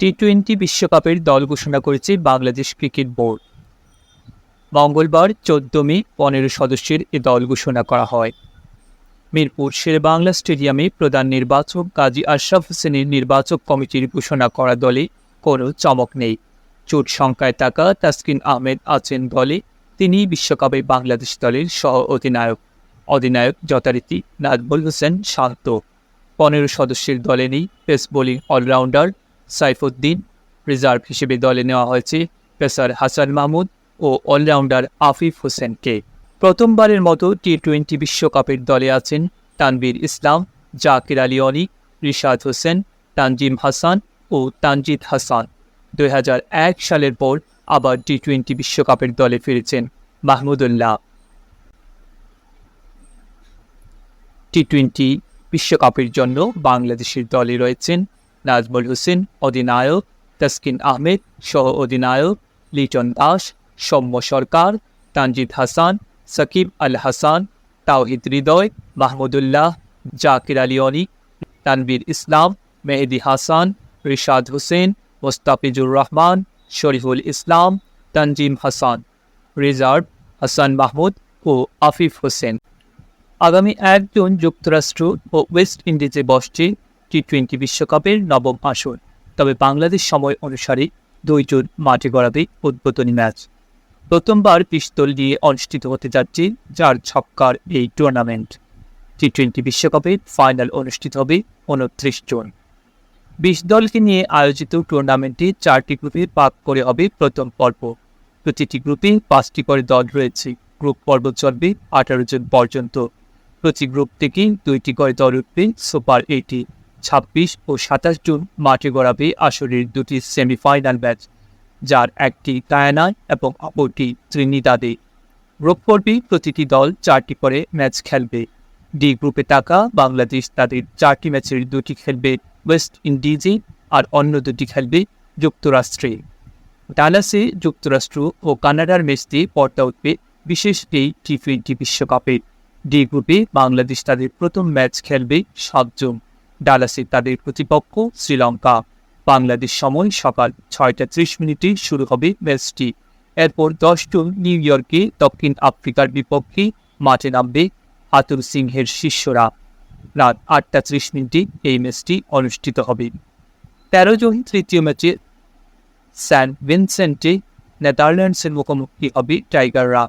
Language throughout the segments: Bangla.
টি টোয়েন্টি বিশ্বকাপের দল ঘোষণা করেছে বাংলাদেশ ক্রিকেট বোর্ড। মঙ্গলবার চোদ্দ মে পনেরো সদস্যের এ দল ঘোষণা করা হয়। মিরপুর শেরেবাংলা স্টেডিয়ামে প্রধান নির্বাচক কাজী আশরাফ হোসেনের নির্বাচক কমিটির ঘোষণা করা দলে কোনো চমক নেই। চোট সংখ্যায় থাকা তাসকিন আহমেদ আছেন দলে, তিনি বিশ্বকাপে বাংলাদেশ দলের সহ অধিনায়ক অধিনায়ক যথারীতি নাজমুল হোসেন শান্ত। পনেরো সদস্যের দলে নেই pace bowling allrounder Saifuddin, reserve হিসেবে দলে নেওয়া হয়েছে পেসার হাসান মাহমুদ ও অলরাউন্ডার আফিফ হোসেনকে। প্রথমবারের মতো টি টোয়েন্টি বিশ্বকাপের দলে আছেন তানবীর ইসলাম, জাকির আলী অনিক, রিশাদ হোসেন, তানজিম হাসান ও তানজিদ হাসান। দু হাজার এক সালের পর আবার টি টোয়েন্টি বিশ্বকাপের দলে ফিরেছেন মাহমুদুল্লাহ। টি টোয়েন্টি বিশ্বকাপের জন্য বাংলাদেশের দলে রয়েছেন নাজমুল হোসেন অধিনায়ক তাসকিন আহমেদ সহ অধিনায়ক লিটন দাস সৌম্য সরকার তানজিদ হাসান সাকিব আল হাসান তাওহিদ হৃদয় মাহমুদুল্লাহ জাকির আলী অনিক তানবীর ইসলাম মেহেদি হাসান রিশাদ হোসেন মোস্তাফিজুর রহমান শরীফুল ইসলাম তানজিম হাসান রিজার্ভ হাসান মাহমুদ ও আফিফ হোসেন আগামী এক জুন যুক্তরাষ্ট্র ও ওয়েস্ট ইন্ডিজে বসছে। টি টোয়েন্টি বিশ্বকাপের নবম আসর। তবে বাংলাদেশ সময় অনুসারে দুই জুন মাঠে গড়াবে উদ্বোধনী ম্যাচ। প্রথমবার পিস্তল দিয়ে অনুষ্ঠিত হতে যাচ্ছে চার ছক্কার এই টুর্নামেন্ট টি টোয়েন্টি বিশ্বকাপের ফাইনাল অনুষ্ঠিত হবে উনত্রিশ জুন। বিশ দলকে নিয়ে আয়োজিত টুর্নামেন্টে চারটি গ্রুপে ভাগ করে হবে প্রথম পর্ব। প্রতিটি গ্রুপে পাঁচটি করে দল রয়েছে। গ্রুপ পর্ব চলবে আঠারো জন পর্যন্ত। প্রতি গ্রুপ থেকে দুইটি করে দল উঠবে সুপার এইটি ছাব্বিশ ও সাতাশ জুন মাঠে গড়াবে আসরের দুটি সেমিফাইনাল ম্যাচ, যার একটি গায়ানায় এবং অপরটি ত্রিনিদাদে। গ্রুপ পর্বে প্রতিটি দল চারটি করে ম্যাচ খেলবে। ডি গ্রুপে থাকা বাংলাদেশ তাদের চারটি ম্যাচের দুটি খেলবে ওয়েস্ট ইন্ডিজে আর অন্য দুটি খেলবে যুক্তরাষ্ট্রে। ডালাসে যুক্তরাষ্ট্র ও কানাডার ম্যাচটি পর্দা উঠবে বিশেষ এই টি টোয়েন্টি বিশ্বকাপে। ডি গ্রুপে বাংলাদেশ তাদের প্রথম ম্যাচ খেলবে সাত জুন। ডালাসে তাদের প্রতিপক্ষ শ্রীলঙ্কা। বাংলাদেশ সময় সকাল ছয়টা ত্রিশ মিনিটে শুরু হবে ম্যাচটি। এরপর দশ জুন নিউ ইয়র্কে দক্ষিণ আফ্রিকার বিপক্ষে মাঠে নামবে আতুর সিংহের শিষ্যরা। রাত আটটা ত্রিশ মিনিটে এই ম্যাচটি অনুষ্ঠিত হবে। তেরো জন তৃতীয় ম্যাচে স্যান ভিনসেন্টে নেদারল্যান্ডসের মুখোমুখি হবে টাইগাররা।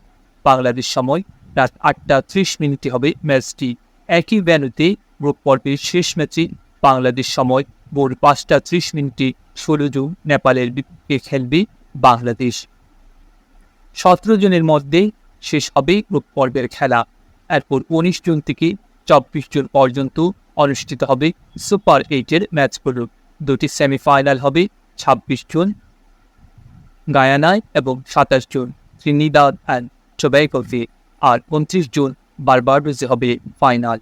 বাংলাদেশ সময় রাত আটটা ত্রিশ মিনিটে হবে ম্যাচটি। একই ভ্যানুতে গ্রুপ পর্বের শেষ ম্যাচে বাংলাদেশ সময় ভোর পাঁচটা ত্রিশ মিনিটে ষোলো জুন নেপালের বিপক্ষে খেলবে বাংলাদেশ। সতেরো জনের মধ্যে শেষ হবে গ্রুপ পর্বের খেলা। এরপর উনিশ জুন থেকে চব্বিশ জুন পর্যন্ত অনুষ্ঠিত হবে সুপার এইটের ম্যাচগুলো দুটি সেমিফাইনাল হবে ছাব্বিশ জুন, গায়ানায় এবং সাতাশ জুন, ত্রিনিদাদ অ্যান্ড টোব্যাগোতে আর উনত্রিশ জুন বারবারোজে হবে ফাইনাল।